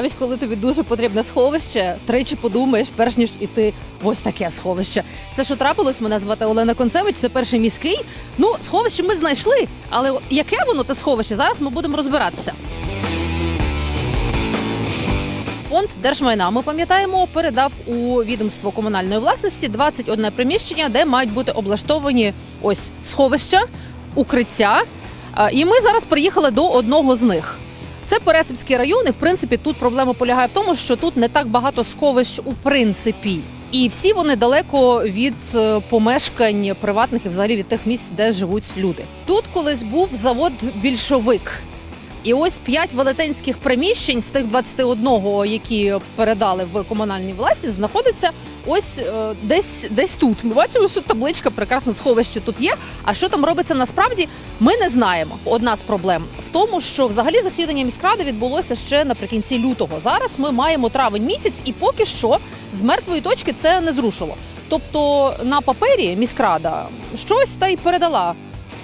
навіть коли тобі дуже потрібне сховище, тричі подумаєш, перш ніж іти в ось таке сховище. Це що трапилось? Мене звати Олена Концевич, це перший міський. Ну, сховище ми знайшли, але яке воно те сховище? Зараз ми будемо розбиратися. Фонд держмайна, ми пам'ятаємо, передав у відомство комунальної власності 21 приміщення, де мають бути облаштовані ось сховища, укриття. І ми зараз приїхали до одного з них. Це Пересипський район, і в принципі тут проблема полягає в тому, що тут не так багато сховищ у принципі. І всі вони далеко від е, помешкань приватних і взагалі від тих місць, де живуть люди. Тут колись був завод більшовик. І ось п'ять велетенських приміщень з тих 21, які передали в комунальній власті, знаходиться ось е, десь десь тут. Ми бачимо, що табличка прекрасне сховище тут є. А що там робиться насправді, ми не знаємо. Одна з проблем в тому, що взагалі засідання міськради відбулося ще наприкінці лютого. Зараз ми маємо травень місяць, і поки що з мертвої точки це не зрушило. Тобто на папері міськрада щось та й передала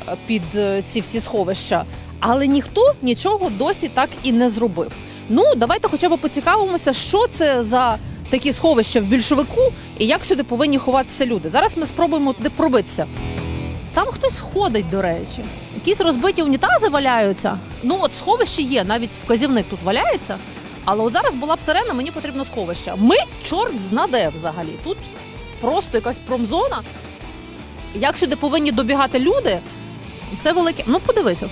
е, під е, ці всі сховища. Але ніхто нічого досі так і не зробив. Ну, давайте хоча б поцікавимося, що це за такі сховища в більшовику і як сюди повинні ховатися люди. Зараз ми спробуємо туди пробитися. Там хтось ходить, до речі. Якісь розбиті унітази валяються. Ну, от сховище є, навіть вказівник тут валяється. Але от зараз була б сирена, мені потрібно сховище. Ми чорт знаде взагалі. Тут просто якась промзона. Як сюди повинні добігати люди? Це велике. Ну, подивися.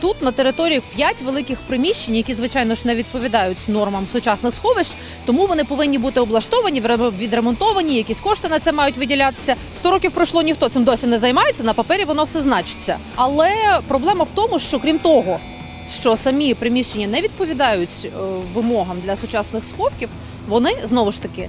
Тут на території п'ять великих приміщень, які звичайно ж не відповідають нормам сучасних сховищ, тому вони повинні бути облаштовані, відремонтовані. Якісь кошти на це мають виділятися. Сто років пройшло, ніхто цим досі не займається. На папері воно все значиться. Але проблема в тому, що крім того, що самі приміщення не відповідають е, вимогам для сучасних сховків, вони знову ж таки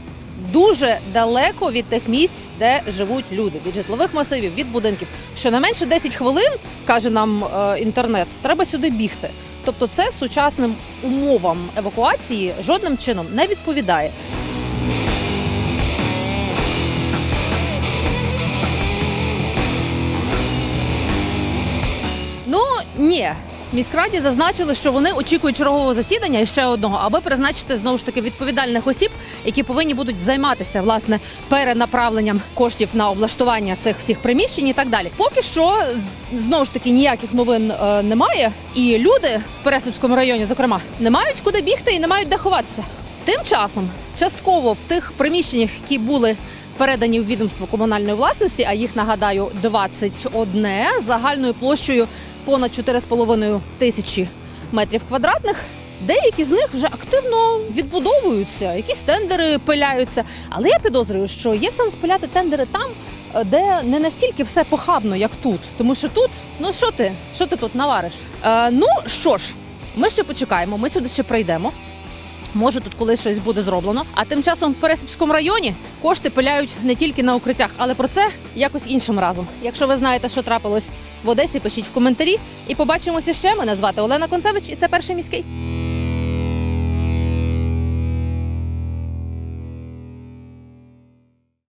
дуже далеко від тих місць, де живуть люди, від житлових масивів, від будинків. Щонайменше 10 хвилин, каже нам е, інтернет, треба сюди бігти. Тобто, це сучасним умовам евакуації жодним чином не відповідає. Ну ні. Міськраді зазначили, що вони очікують чергового засідання ще одного, аби призначити знову ж таки відповідальних осіб, які повинні будуть займатися власне перенаправленням коштів на облаштування цих всіх приміщень і так далі. Поки що знову ж таки ніяких новин е, немає, і люди в Пересипському районі, зокрема, не мають куди бігти і не мають де ховатися. Тим часом частково в тих приміщеннях, які були передані в відомство комунальної власності, а їх нагадаю 21, загальною площею понад 4,5 тисячі метрів квадратних. Деякі з них вже активно відбудовуються, якісь тендери пиляються. Але я підозрюю, що є сенс пиляти тендери там, е, де не настільки все похабно, як тут. Тому що тут, ну що ти? Що ти тут навариш? Е, ну що ж, ми ще почекаємо, ми сюди ще прийдемо. Може, тут колись щось буде зроблено. А тим часом в Пересипському районі кошти пиляють не тільки на укриттях, але про це якось іншим разом. Якщо ви знаєте, що трапилось в Одесі, пишіть в коментарі. І побачимося ще. Мене звати Олена Концевич, і це перший міський.